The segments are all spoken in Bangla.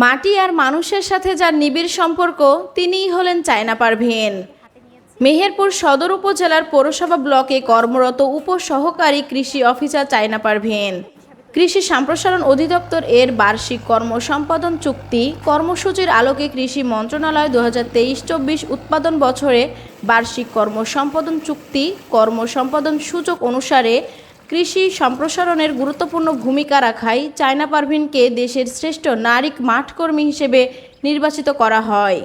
মাটি আর মানুষের সাথে যার নিবিড় সম্পর্ক, তিনিই হলেন চায়না পারভিন মেহেরপুর সদর উপজেলার পৌরসভা ব্লকে কর্মরত উপসহকারী কৃষি অফিসার চায়না পারভিন কৃষি সম্প্রসারণ অধিদপ্তর এর বার্ষিক কর্ম সম্পাদন চুক্তি, কর্মসূচির আলোকে কৃষি মন্ত্রণালয় দু হাজার তেইশ চব্বিশ উৎপাদন বছরে বার্ষিক কর্ম সম্পাদন চুক্তি, কর্ম সম্পাদন সূচক অনুসারে কৃষি সম্প্রসারণের গুরুত্বপূর্ণ ভূমিকা রাখায় চায়না পারভিনকে দেশের শ্রেষ্ঠ নারিক মাঠকর্মী হিসেবে নির্বাচিত করা হয়।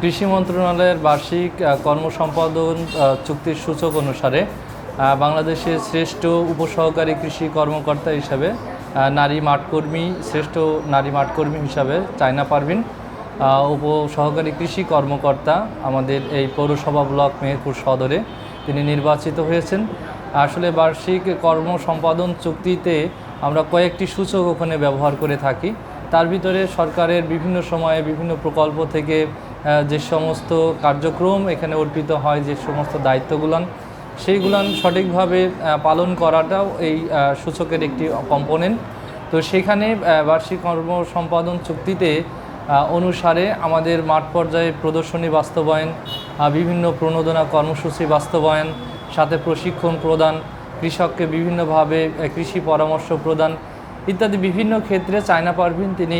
কৃষি মন্ত্রণালয়ের বার্ষিক কর্মসম্পাদন চুক্তির সূচক অনুসারে বাংলাদেশের শ্রেষ্ঠ উপসহকারী কৃষি কর্মকর্তা হিসাবে নারী মাঠকর্মী, শ্রেষ্ঠ নারী মাঠকর্মী হিসাবে চায়না পারভিন উপসহকারী কৃষি কর্মকর্তা আমাদের এই পৌরসভা ব্লক মেহেরপুর সদরে তিনি নির্বাচিত হয়েছেন। আসলে বার্ষিক কর্ম সম্পাদন চুক্তিতে আমরা কয়েকটি সূচক ওখানে ব্যবহার করে থাকি। তার ভিতরে সরকারের বিভিন্ন সময়ে বিভিন্ন প্রকল্প থেকে যে সমস্ত কার্যক্রম এখানে অর্পিত হয়, যে সমস্ত দায়িত্বগুলান, সেইগুলান সঠিকভাবে পালন করাটাও এই সূচকের একটি কম্পোনেন্ট। তো সেখানে বার্ষিক কর্ম সম্পাদন চুক্তিতে অনুসারে আমাদের মাঠ পর্যায়ে প্রদর্শনী বাস্তবায়ন বিভিন্ন প্রণোদনা কর্মসূচি বাস্তবায়ন সাথে প্রশিক্ষণ প্রদান, কৃষককে বিভিন্নভাবে কৃষি পরামর্শ প্রদান ইত্যাদি বিভিন্ন ক্ষেত্রে চায়না পারভিন তিনি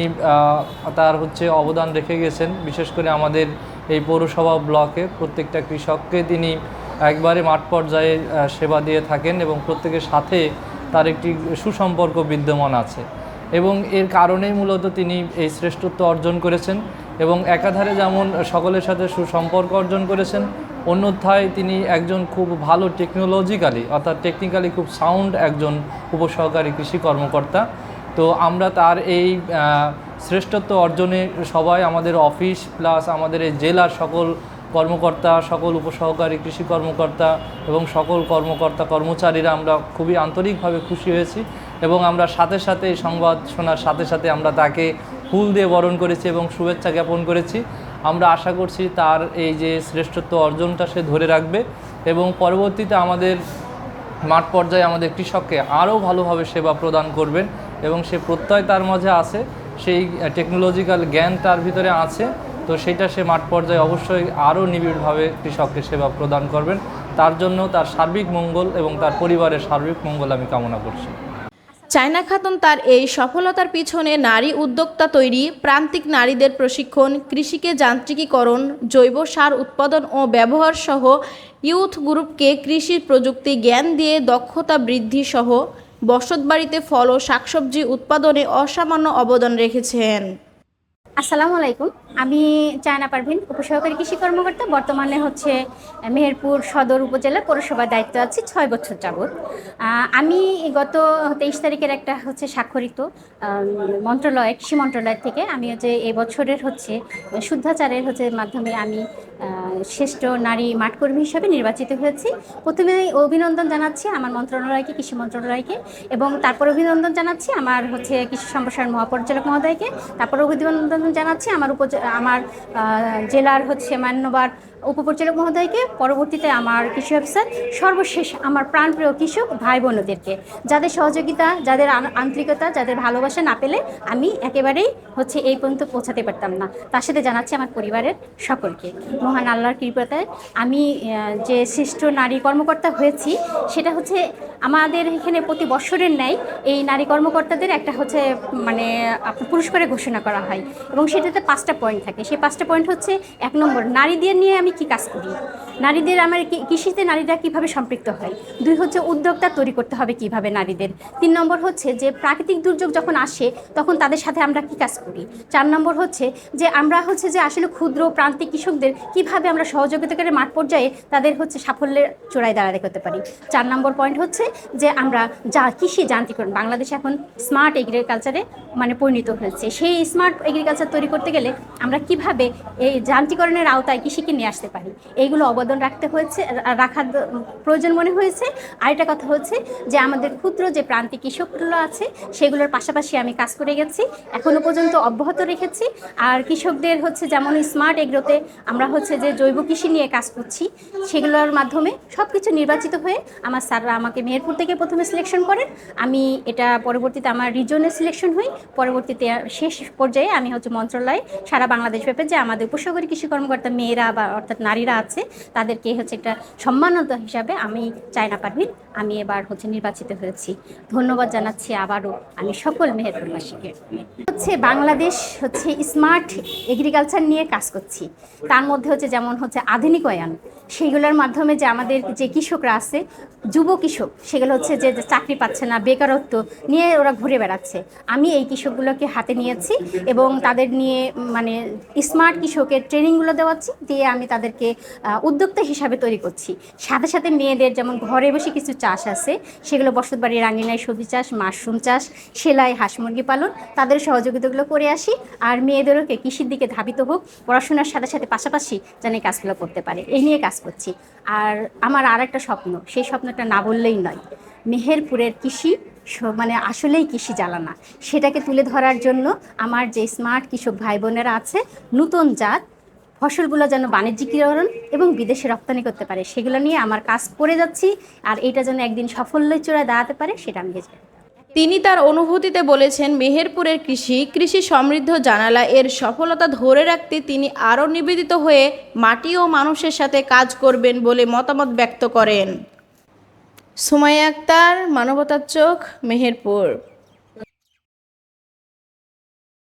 তার হচ্ছে অবদান রেখে গেছেন। বিশেষ করে আমাদের এই পৌরসভা ব্লকে প্রত্যেকটা কৃষককে তিনি একবারে মাঠ পর্যায়ে সেবা দিয়ে থাকেন এবং প্রত্যেকের সাথে তার একটি সুসম্পর্ক বিদ্যমান আছে এবং এর কারণেই মূলত তিনি এই শ্রেষ্ঠত্ব অর্জন করেছেন এবং একাধারে যেমন সকলের সাথে সুসম্পর্ক অর্জন করেছেন অন্যথায় তিনি একজন খুব ভালো টেকনোলজিক্যালি অর্থাৎ টেকনিক্যালি খুব সাউন্ড একজন উপসহকারী কৃষি কর্মকর্তা। তো আমরা তার এই শ্রেষ্ঠত্ব অর্জনে সবাই আমাদের অফিস প্লাস আমাদের এই জেলার সকল কর্মকর্তা, সকল উপসহকারী কৃষি কর্মকর্তা এবং সকল কর্মকর্তা কর্মচারীরা আমরা খুবই আন্তরিকভাবে খুশি হয়েছি এবং আমরা সাথে সাথে সংবাদ শোনার সাথে সাথে আমরা তাকে ফুল দিয়ে বরণ করেছি এবং শুভেচ্ছা জ্ঞাপন করেছি। আমরা আশা করছি তার এই যে শ্রেষ্ঠত্ব অর্জনটা সে ধরে রাখবে এবং পরবর্তীতে আমাদের মাঠ পর্যায়ে আমাদের কৃষককে আরও ভালোভাবে সেবা প্রদান করবেন এবং সে প্রত্যয় তার মাঝে আছে, সেই টেকনোলজিক্যাল জ্ঞান তার ভিতরে আছে, তো সেটা সে মাঠ পর্যায়ে অবশ্যই আরও নিবিড়ভাবে কৃষককে সেবা প্রদান করবেন। তার জন্য তার সার্বিক মঙ্গল এবং তার পরিবারের সার্বিক মঙ্গল আমি কামনা করছি। চায়না খাতুন তার এই সফলতার পিছনে নারী উদ্যোক্তা তৈরি, প্রান্তিক নারীদের প্রশিক্ষণ, কৃষিকে যান্ত্রিকীকরণ, জৈব সার উৎপাদন ও ব্যবহার সহ ইউথ গ্রুপকে কৃষি প্রযুক্তি জ্ঞান দিয়ে দক্ষতা বৃদ্ধি সহ বসতবাড়িতে ফল ও শাকসবজি উৎপাদনে অসামান্য অবদান রেখেছেন। আসসালামু আলাইকুম। আমি চায়না পারভিন, উপসহকারী কৃষি কর্মকর্তা। বর্তমানে হচ্ছে মেহেরপুর সদর উপজেলা পৌরসভার দায়িত্ব আছে, ছয় বছর যাবৎ। আমি গত তেইশ তারিখের একটা হচ্ছে স্বাক্ষরিত মন্ত্রণালয়, কৃষি মন্ত্রণালয় থেকে আমি হচ্ছে এবছরের বছরের হচ্ছে শুদ্ধাচারের হচ্ছে মাধ্যমে আমি শ্রেষ্ঠ নারী মাঠকর্মী হিসাবে নির্বাচিত হয়েছি। প্রথমে অভিনন্দন জানাচ্ছি আমার মন্ত্রণালয়কে, কৃষি মন্ত্রণালয়কে এবং তারপর অভিনন্দন জানাচ্ছি আমার হচ্ছে কৃষি সম্প্রসারণ মহাপরিচালক মহোদয়কে। তারপর অভিনন্দন জানাচ্ছি আমার উপ আমার জেলার হচ্ছে মান্যবার উপপরিচালক মহোদয়কে। পরবর্তীতে আমার কৃষি অফিসার, সর্বশেষ আমার প্রাণপ্রিয় কৃষক ভাই বোনদেরকে যাদের সহযোগিতা, যাদের আন্তরিকতা, যাদের ভালোবাসা না পেলে আমি একেবারেই হচ্ছে এই পর্যন্ত পৌঁছাতে পারতাম না। তার সাথে জানাচ্ছি আমার পরিবারের সকলকে। মহান আল্লাহর কৃপাতে আমি যে শ্রেষ্ঠ নারী কর্মকর্তা হয়েছি সেটা হচ্ছে আমাদের এখানে প্রতি বছরের ন্যায় এই নারী কর্মকর্তাদের একটা হচ্ছে মানে পুরস্কারে ঘোষণা করা হয়। এবং সেটাতে পাঁচটা পয়েন্ট থাকে। সেই পাঁচটা পয়েন্ট হচ্ছে, এক নম্বর, নারীদের নিয়ে আমি কি কাজ করি? নারীদের আমার কৃষিতে নারীরা কীভাবে সম্পৃক্ত হয়? দুই হচ্ছে, উদ্যোক্তা তৈরি করতে হবে কীভাবে নারীদের? তিন নম্বর হচ্ছে, যে প্রাকৃতিক দুর্যোগ যখন আসে, তখন তাদের সাথে আমরা কি কাজ করি? চার নম্বর হচ্ছে, যে আমরা হচ্ছে, যে আসলে ক্ষুদ্র প্রান্তিক কৃষকদের কীভাবে আমরা সহযোগিতা করে মাঠ পর্যায়ে তাদের হচ্ছে সাফল্যের চূড়ায় দাঁড়াতে করতে পারি? চার নম্বর পয়েন্ট হচ্ছে যে আমরা যা কৃষি যান্ত্রিকরণ বাংলাদেশ এখন স্মার্ট এগ্রিকালচারে মানে পরিণত হয়েছে। সেই স্মার্ট এগ্রিকালচার তৈরি করতে গেলে আমরা কীভাবে এই যান্ত্রিকরণের আওতায় কৃষিকে নিয়ে আসতে পারি? এইগুলো অবদান রাখতে হয়েছে রাখার প্রয়োজন মনে হয়েছে। আরেকটা কথা হচ্ছে যে আমাদের ক্ষুদ্র যে প্রান্তিক কৃষকগুলো আছে, সেগুলোর পাশাপাশি আমি কাজ করে গেছি, এখনও পর্যন্ত অব্যাহত রেখেছি। আর কৃষকদের হচ্ছে যেমন স্মার্ট এগ্রোতে আমরা হচ্ছে যে জৈব কৃষি নিয়ে কাজ করছি, সেগুলোর মাধ্যমে সব কিছু নির্বাচিত হয়ে আমার স্যাররা আমাকে মেহেরপুর থেকে প্রথমে সিলেকশন করেন। আমি এটা পরবর্তীতে আমার রিজনে সিলেকশন হই। পরবর্তীতে শেষ পর্যায়ে আমি হচ্ছে মন্ত্রণালয়ে সারা বাংলাদেশ ব্যাপী যে আমাদের উপসাগরী কৃষি কর্মকর্তা মেয়েরা বা অর্থাৎ নারীরা আছে, তাদেরকে হচ্ছে একটা সম্মানতা হিসাবে আমি চায়না পারভিন আমি এবার হচ্ছে নির্বাচিত হয়েছি। ধন্যবাদ জানাচ্ছি আবারও আমি সকল মেহেরপুরবাসীকে। হচ্ছে বাংলাদেশ হচ্ছে স্মার্ট এগ্রিকালচার নিয়ে কাজ করছি। তার মধ্যে হচ্ছে যেমন হচ্ছে আধুনিকায়ন, সেইগুলোর মাধ্যমে যে আমাদের যে কৃষকরা আছে, যুব কৃষক, সেগুলো হচ্ছে যে চাকরি পাচ্ছে না, বেকারত্ব নিয়ে ওরা ঘুরে বেড়াচ্ছে। আমি এই কৃষকগুলোকে হাতে নিয়েছি এবং তাদের নিয়ে মানে স্মার্ট কৃষকের ট্রেনিংগুলো দেওয়াচ্ছি, দিয়ে আমি তাদেরকে উদ্যোক্তা হিসাবে তৈরি করছি। সাথে সাথে মেয়েদের যেমন ঘরে বসে কিছু চাষ আছে। সেগুলো বসতবাড়ি, রাঙিনায় সবজি চাষ, মাশরুম চাষ, সেলাই, হাঁস মুরগি পালন, তাদের সহযোগিতাগুলো করে আসি। আর মেয়েদেরকে কৃষির দিকে ধাবিত হোক, পড়াশোনার সাথে সাথে পাশাপাশি যেন এই কাজগুলো করতে পারে। এই নিয়ে কাজ করছি। আর আমার আর একটা স্বপ্ন, সেই স্বপ্নটা না বললেই নয়। মেহেরপুরের কৃষি মানে আসলেই কৃষি জ্বালানা। সেটাকে তুলে ধরার জন্য আমার যে স্মার্ট কৃষক ভাই বোনেরা আছে, নতুন জাত ফসলগুলো যেন বাণিজ্যিকীকরণ এবং বিদেশে রপ্তানি করতে পারে, সেগুলো নিয়ে আমার কাজ করে যাচ্ছি আর এটা যেন একদিন সাফল্যের চূড়ায় দাঁড়াতে পারে সেটা আমি চাই। তিনি তার অনুভূতিতে বলেছেন, মেহেরপুরের কৃষি কৃষি সমৃদ্ধ জানালা এর সফলতা ধরে রাখতে তিনি আরও নিবেদিত হয়ে মাটি ও মানুষের সাথে কাজ করবেন বলে মতামত ব্যক্ত করেন সুমাইয়া আক্তার, মানবতার চোখ, মেহেরপুর